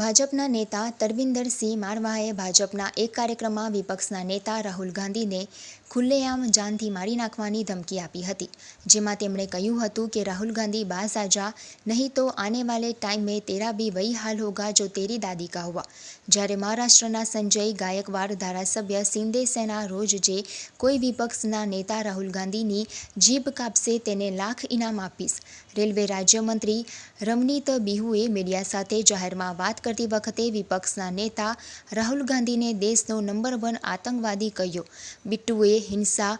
ભાજપના નેતા તરવિંદરસિંહ મારવાએ ભાજપના એક કાર્યક્રમમાં વિપક્ષના નેતા રાહુલ ગાંધીને ખુલ્લેઆમ જાનથી મારી નાખવાની ધમકી આપી હતી, જેમાં તેમણે કહ્યું હતું કે રાહુલ ગાંધી બાસ આજા નહીં તો આને વાલે ટાઈમ તેરા બી વહી હાલ હોગા જો તેરી દાદી કા હુઆ. જ્યારે મહારાષ્ટ્રના સંજય ગાયકવાડ ધારાસભ્ય સિંદે સેના રોજ જે કોઈ વિપક્ષના નેતા રાહુલ ગાંધીની જીભ કાપશે તેને લાખ ઇનામ આપીશ. રેલવે રાજ્યમંત્રી રમનીત બિહુએ મીડિયા સાથે જાહેરમાં વાત કરતી વખતે વિપક્ષના નેતા રાહુલ ગાંધીને દેશનો નંબર વન આતંકવાદી કહ્યો. બિટ્ટુએ હિંસા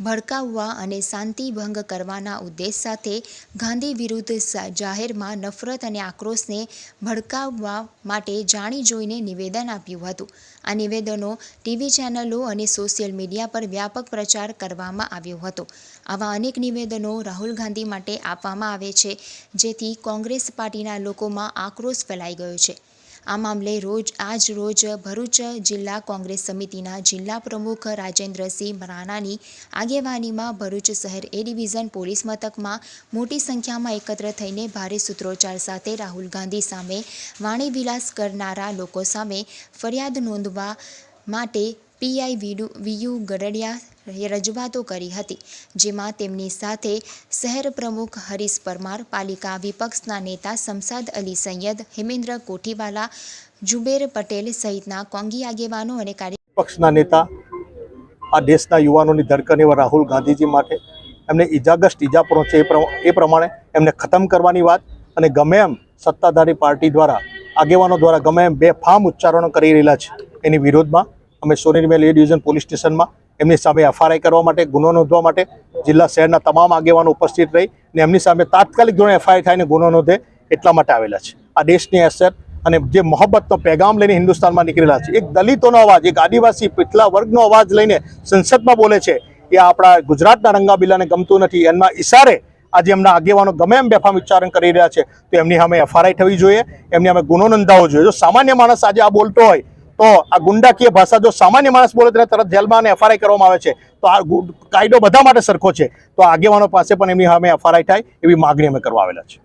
ભડકાવવા અને શાંતિ ભંગ કરવાના ઉદ્દેશ સાથે ગાંધી વિરુદ્ધ જાહેરમાં નફરત અને આક્રોશને ભડકાવવા માટે જાણી જોઈને નિવેદન આપ્યું હતું. આ નિવેદનો ટીવી ચેનલો અને સોશિયલ મીડિયા પર વ્યાપક પ્રચાર કરવામાં આવ્યો હતો. આવા અનેક નિવેદનો રાહુલ ગાંધી માટે આપવામાં આવે છે, જેથી કોંગ્રેસ પાર્ટીના લોકોમાં આક્રોશ ફેલાઈ ગયો છે. આ મામલે રોજ, આજ રોજ ભરૂચ જિલ્લા કોંગ્રેસ સમિતિના જિલ્લા પ્રમુખ રાજેન્દ્રસિંહ રાણાની આગેવાનીમાં ભરૂચ શહેર એ ડિવિઝન પોલીસ મથકમાં મોટી સંખ્યામાં એકત્ર થઈને ભારે સૂત્રોચ્ચાર સાથે રાહુલ ગાંધી સામે વાણીવિલાસ કરનારા લોકો સામે ફરિયાદ નોંધવા માટે પીઆઈ વીડુ વીયુ ગરડિયા રજૂઆતો કરી હતી, જેમાં તેમની સાથે શહેર પ્રમુખ હરીશ પરમાર, પાલિકા વિપક્ષના નેતા શમસાદ અલી સૈયદ, હેમેન્દ્ર કોઠીવાલા જુબેર પટેલ સહિતના કોંગી આગેવાનો અને પક્ષના નેતા, આ દેશના યુવાનોની ધડકન એવા રાહુલ ગાંધીજી માટે એમને ઇજાગ્રસ્ત ઇજા પહોંચે એ પ્રમા- એ પ્રમાણે એમને ખતમ કરવાની વાત અને ગમે એમ સત્તાધારી પાર્ટી દ્વારા, આગેવાનો દ્વારા ગમે એમ બે ફામ ઉચ્ચારણો કરી રહેલા છે. એની વિરોધમાં અમે સોનેરીમેલ એ ડિવિઝન પોલીસ સ્ટેશનમાં એમની સામે એફઆરઆઈ કરવા માટે, ગુનો નોંધવા માટે જિલ્લા શહેરના તમામ આગેવાનો ઉપસ્થિત રહી અને એમની સામે તાત્કાલિક ધોરણે એફઆઈઆર ને ગુનો નોંધે એટલા માટે આવેલા છે. આ દેશની અસર અને જે મોહબ્બતનો પેગામ લઈને હિન્દુસ્તાનમાં નીકળેલા છે. એક દલિતોનો અવાજ, એક આદિવાસી પિછલા વર્ગનો અવાજ લઈને સંસદમાં બોલે છે એ આપણા ગુજરાતના રંગાબીલાને ગમતું નથી. એમના ઇશારે આજે એમના આગેવાનો ગમે એમ બેફામ ઉચ્ચારણ કરી રહ્યા છે. તો એમની સામે એફઆરઆઈ થવી જોઈએ, એમની સામે ગુનો નોંધાવવો જોઈએ. જો સામાન્ય માણસ આજે આ બોલતો હોય તો આ ગુંડાકીય ભાષા જો સામાન્ય માણસ બોલે તેને તરત જેલમાં અને એફઆરઆઈ કરવામાં આવે છે, તો આ કાયદો બધા માટે સરખો છે. તો આગેવાનો પાસે પણ એમની સામે એફઆરઆઈ થાય એવી માગણી અમે કરવા આવેલા છે